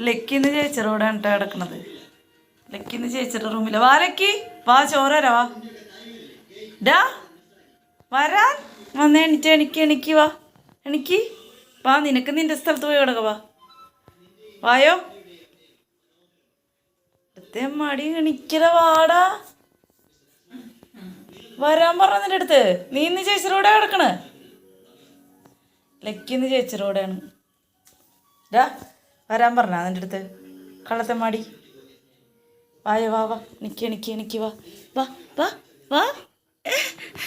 ലക്കിന്ന് ചേച്ചിറോടാണ് കേട്ടോ കിടക്കണത്. ലക്കിന്ന് ചേച്ചിയുടെ റൂമിൽ. വാ ലക്കി വാ ചോറരാ. വാ ഡാ വരാൻ. വന്ന് എണീറ്റ് എണിക്ക് എണിക്ക് വാ. എണിക്ക്. വാ നിനക്ക് നിന്റെ സ്ഥലത്ത് പോയി കിടക്ക വാ. വായോ? അടുത്ത മടി എണിക്കല വാടാ. വരാൻ പറഞ്ഞ നിന്റെ അടുത്ത്. നീ ഇന്ന് ചേച്ചിയുടെ കിടക്കണേ? ലക്കിന്ന് ചേച്ചിയോടെയാണ് ഡാ വരാൻ പറഞ്ഞ നിന്റെ അടുത്ത്? കള്ളത്തെ മാടി. വായ വാ വാ. നിക്ക് എനിക്ക് എനിക്ക് വാ. വാ വാ വാ.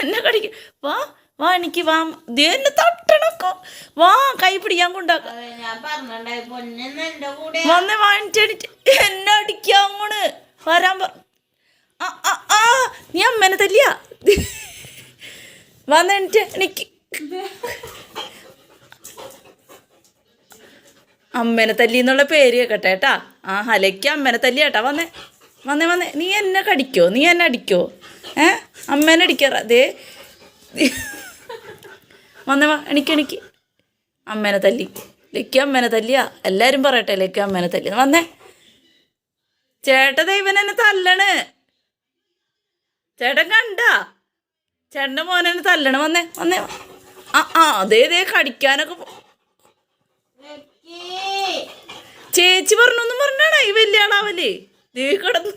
എന്നെ കടിക്ക. വാ വാ എനിക്ക് വാ. എന്നെ തട്ടണക്കോ. വാ കൈ പിടിക്കാൻ കൊണ്ടാക്ക. വന്ന് വാങ്ങിച്ചടിച്ച് എന്നെ അടിക്കാൻ വരാൻ പറ ആ ആ നീ അമ്മേനെ തല്ലിയാ? വന്ന് എനിക്ക് എനിക്ക് അമ്മേനെ തല്ലി എന്നുള്ള പേര് കേക്കട്ടെ കേട്ടാ. ആ ഹലയ്ക്ക് അമ്മേനെ തല്ലി കേട്ടാ. വന്നേ വന്നേ വന്നേ. നീ എന്നെ കടിക്കോ? നീ എന്നെ അടിക്കോ? ഏ? അമ്മേനെ അടിക്കാറ. ദേ. വന്നേ വാ എനിക്ക് എനിക്ക് അമ്മേനെ തല്ലി. ലക്കി അമ്മേനെ തല്ലിയാ. എല്ലാവരും പറയട്ടെ ലക്കി അമ്മേനെ തല്ലി. വന്നേ. ചേട്ട ദൈവൻ എന്നെ തല്ലണ്. ചേട്ടൻ കണ്ട? ചേട്ടന്റെ മോനെന്നെ തല്ലണ്. വന്നേ വന്നേ. ആ ആ അതേ ദേ കടിക്കാനൊക്കെ ചേച്ചി പറഞ്ഞൊന്നും പറഞ്ഞാടാ ഈ വലിയ ആളാവല്ലേ ദേ കിടന്നു.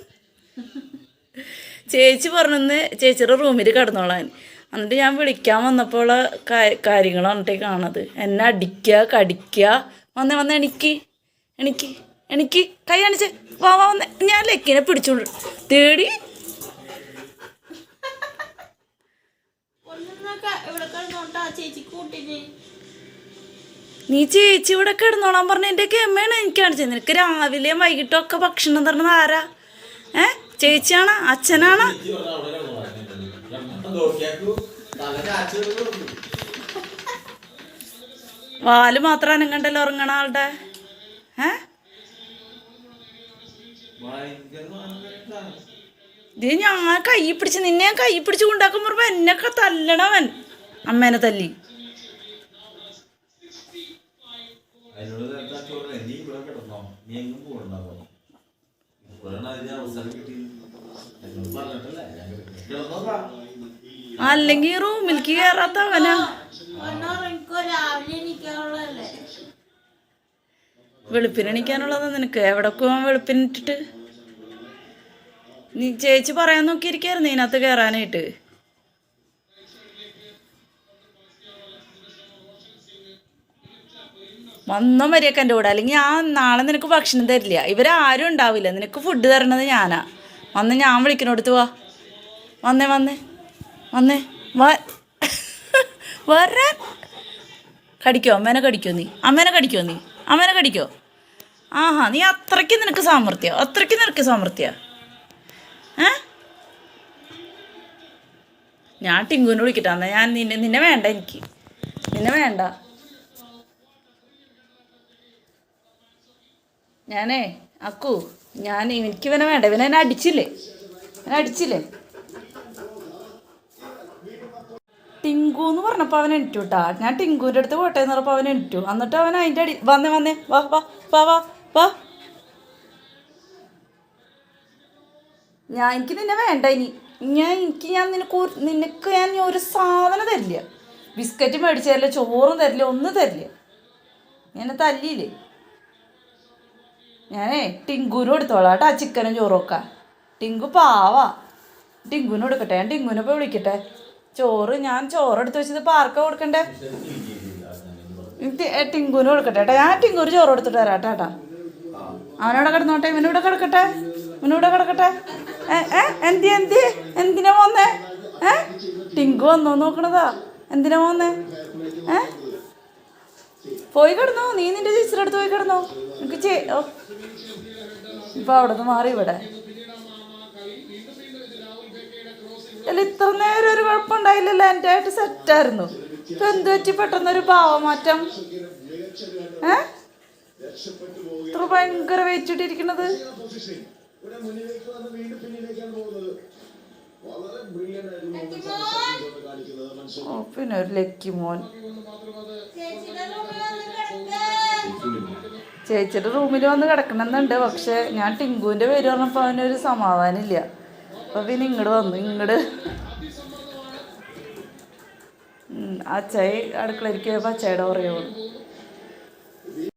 ചേച്ചി പറഞ്ഞെന്ന് ചേച്ചിയുടെ റൂമിൽ കിടന്നോളാൻ. എന്നിട്ട് ഞാൻ വിളിക്കാൻ വന്നപ്പോൾ കാര്യങ്ങളാണ് കാണത്. എന്നെ അടിക്കുക കടിക്കുക വന്നേ വന്നേ എനിക്ക് എനിക്ക് എനിക്ക് കൈ കാണിച്ച്. വാ വാ വന്നേ. ഞാൻ ലക്കിനെ പിടിച്ചോണ്ട് തേടി പൊന്നെന്നൊക്കെ ഇവിടെ കിടന്നോട്ടാ ചേച്ചി കൂട്ടിന് നീ ചേച്ചി ഇവിടെ കിടന്നോളാൻ പറഞ്ഞ എന്റെ അമ്മയാണ് എനിക്ക് കാണിച്ചത് നിനക്ക് രാവിലെയും വൈകിട്ടും ഒക്കെ ഭക്ഷണം തരണത് ആരാ? ഏ? ചേച്ചിയാണോ? അച്ഛനാണോ? വാൽ മാത്രം അനങ്ങണ്ടല്ലോ ഉറങ്ങണ ആളുടെ. ഏ? ഇത് ഞാൻ കൈ പിടിച്ച് നിന്നെ ഞാൻ കൈ പിടിച്ച് കൊണ്ടാക്കുമ്പോ എന്നെ തല്ലണവൻ. അമ്മേനെ തല്ലി അതിനോട് നേരത്തെ ആ ചോറ് നീ ഇവിടെ കിടന്നോ. നീ എങ്ങും ഇപ്പോഴാണ് അതിന് അവസരം കിട്ടി. എന്നോട് പറഞ്ഞിട്ടല്ലേ അല്ലെങ്കിൽ റൂമിലേക്ക് കയറാത്തവനാ നിനക്ക്. എവിടെ പോവാൻ വെളുപ്പിനിട്ടിട്ട്? നീ ചേച്ചി പറയാൻ നോക്കിയിരിക്കായിരുന്നു ഇതിനകത്ത് കയറാനായിട്ട് വന്നോ മരിയൊക്കെ എന്റെ കൂടെ. അല്ലെങ്കിൽ ആ നാളെ നിനക്ക് ഭക്ഷണം തരില്ല. ഇവരാരും ഉണ്ടാവില്ല. നിനക്ക് ഫുഡ് തരണത് ഞാനാ. വന്ന് ഞാൻ വിളിക്കണോടത്ത് വാ. വന്നേ വന്നേ വന്നേ. വാ വരാൻ. കടിക്കോ? അമ്മേനെ കടിക്കോ നീ? അമ്മേനെ കടിക്കോ നീ? അമ്മേനെ കടിക്കോ? ആഹാ നീ അത്രയ്ക്ക് നിനക്ക് സാമർഥ്യം? അത്രയ്ക്ക് നിനക്ക് സാമർഥ്യ? ഏ? ഞാൻ ടിങ്കുവിനെ വിളിക്കട്ടെ. എന്നാ ഞാൻ നിന്നെ നിന്നെ വേണ്ട എനിക്ക്. നിന്നെ വേണ്ട. ഞാനേ അക്കു ഞാൻ എനിക്ക് ഇവനെ വേണ്ട. ഇവനെ എന്നെ അടിച്ചില്ലേ? അടിച്ചില്ലേ? ടിങ്കു എന്ന് പറഞ്ഞപ്പോൾ അവൻ എണിറ്റു കേട്ടാ ഞാൻ ടിങ്കുവിന്റെ അടുത്ത് പോട്ടെ എന്ന് പറഞ്ഞപ്പോൾ അവൻ എണിറ്റു എന്നിട്ട് അവൻ അതിന്റെ അടി വന്നേ വന്നേ. വാ വാ വാ വാ വാ. ഞാൻ എനിക്ക് നിന്നെ വേണ്ട ഇനി. ഞാൻ എനിക്ക് ഞാൻ നിനക്ക് നിനക്ക് ഞാൻ ഒരു സാധനം തരില്ല. ബിസ്ക്കറ്റ് മേടിച്ചു തരില്ല ചോറും തരില്ല ഒന്നും തരില്ല. എന്നെ തല്ലിയില്ലേ? ഞാനേ ടിങ്കുവിനും എടുത്തോളാം. കേട്ടോ ചിക്കനും ചോറൊക്കെ ടിങ്കു പാവാ. ടിങ്കുവിനും എടുക്കട്ടെ. ഞാൻ ടിങ്കുവിനെ പോയി വിളിക്കട്ടെ. ചോറ് ഞാൻ ചോറ് എടുത്ത് വെച്ചത് പാർക്ക കൊടുക്കണ്ടേ? ടിങ്കുവിനും കൊടുക്കട്ടെ ഏട്ടാ ഞാൻ ടിങ്കുവിന് ചോറ് എടുത്തിട്ട് തരാം കേട്ടോ ഏട്ടാ അവനവിടെ കിടന്നോട്ടെ. ഇവനിവിടെ കിടക്കട്ടെ. ഇവനിവിടെ കിടക്കട്ടെ. എന്തി എന്തി? എന്തിനാ പോന്നേ? ഏ? ടിങ്കു വന്നോ നോക്കണതാ. എന്തിനാ പോന്നേ? ഏ? പോയി കിടന്നോ? നീ നിന്റെ ചേച്ചിയുടെ അടുത്ത് പോയി കിടന്നോ? എനിക്ക് ചേ ഇപ്പൊ അവിടെ നിന്ന് മാറി ഇവിടെ. അല്ല ഇത്ര നേരം ഒരു കുഴപ്പമുണ്ടായില്ലല്ലോ. എന്റെ ആയിട്ട് സെറ്റായിരുന്നു ഇപ്പൊ എന്ത് പറ്റി? പെട്ടെന്നൊരു ഭാവമാറ്റം. ഏ? ഇത്ര ഭയങ്കര വെയിറ്റ് ഇട്ടിരിക്കണത്. ഓ പിന്നെ ഒരു ലക്കി മോൻ ചേച്ചിയുടെ റൂമിൽ വന്ന് കിടക്കണമെന്നുണ്ട് പക്ഷെ ഞാൻ ടിങ്കുവിന്റെ പേര് പറഞ്ഞപ്പോൾ അവനൊരു സമാധാനമില്ല. അപ്പോൾ പിന്നെ ഇങ്ങോട്ട് വന്നു ഇങ്ങോട്ട് അച്ചായി അടുക്കളയിലേക്ക് പോയപ്പോൾ അച്ചായുടെ പറയുള്ളൂ